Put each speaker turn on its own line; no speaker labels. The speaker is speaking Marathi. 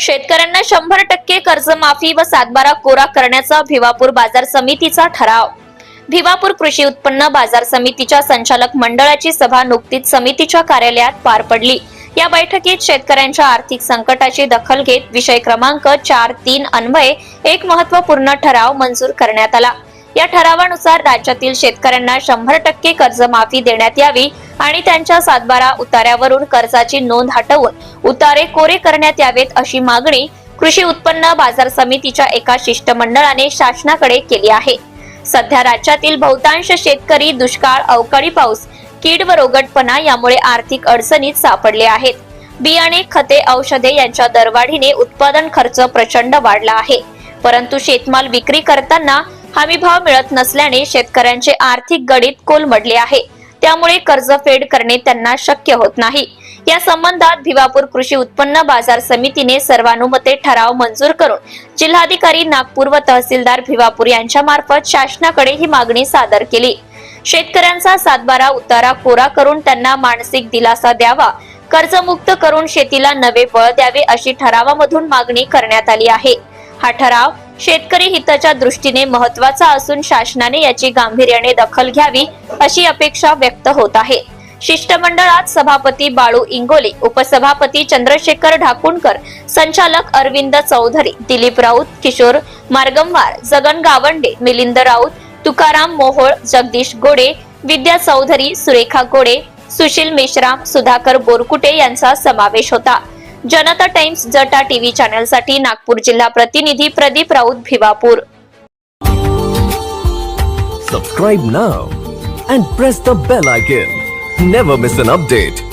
शेतकऱ्यांना शंभर टक्के कर्जमाफी व सातबारा कोरा करण्याचा भिवापूर बाजार समितीचा ठराव. भिवापूर कृषी उत्पन्न बाजार समितीच्या संचालक मंडळाची सभा नुकतीच समितीच्या कार्यालयात पार पडली. या बैठकीत शेतकऱ्यांच्या आर्थिक संकटाची दखल घेत विषय क्रमांक चार तीन अन्वये एक महत्त्वपूर्ण ठराव मंजूर करण्यात आला. या ठरावानुसार राज्यातील शेतकऱ्यांना शंभर टक्के कर्जमाफी देण्यात यावी आणि त्यांच्या सातबारा उतार्यावरून कर्जाची नोंद हटवून उतारे कोरे करण्यात यावेत अशी मागणी कृषी उत्पन्न बाजार समितीच्या एका शिष्टमंडळाने शासनाकडे केली आहे. सध्या राज्यातील बहुतांश शेतकरी दुष्काळ अवकाळी पाऊस कीड व रोगटपणा यामुळे आर्थिक अडचणीत सापडले आहेत. बियाणे खते औषधे यांच्या दरवाढीने उत्पादन खर्च प्रचंड वाढला आहे. परंतु शेतमाल विक्री करताना हमी भाव मिळत नसल्याने शेतकऱ्यांचे आर्थिक गणित कोलमडले आहे. त्यामुळे कर्जफेड करणे त्यांना शक्य होत नाही. या संबंधात भिवापूर कृषी उत्पन्न बाजार समितीने सर्वानुमते ठराव मंजूर करून जिल्हाधिकारी नागपूर व तहसीलदार भिवापूर यांच्या मार्फत शासनाकडे ही मागणी सादर केली. शेतकऱ्यांचा सातबारा उतारा कोरा करून त्यांना मानसिक दिलासा द्यावा कर्जमुक्त करून शेतीला नवे बळ द्यावे अशी ठरावामधून मागणी करण्यात आली आहे. हा ठराव शेतकरी हिताच्या दृष्टीने महत्त्वाचा असून शासनाने याची गांभीर्याने दखल घ्यावी अशी अपेक्षा व्यक्त होत आहे. शिष्टमंडळात सभापती बाळू इंगोले उपसभापती चंद्रशेखर ढाकुणकर संचालक अरविंद चौधरी दिलीप राऊत किशोर मार्गमवार जगन गावंडे मिलिंद राऊत तुकाराम मोहोळ जगदीश गोडे विद्या चौधरी सुरेखा गोडे सुशील मेश्राम सुधाकर बोरकुटे यांचा समावेश होता. जनता टाइम्स जटा टीव्ही चॅनलसाठी नागपूर जिल्हा प्रतिनिधी Pradeep Raut Bhiwapur
subscribe now and press the bell icon never miss an update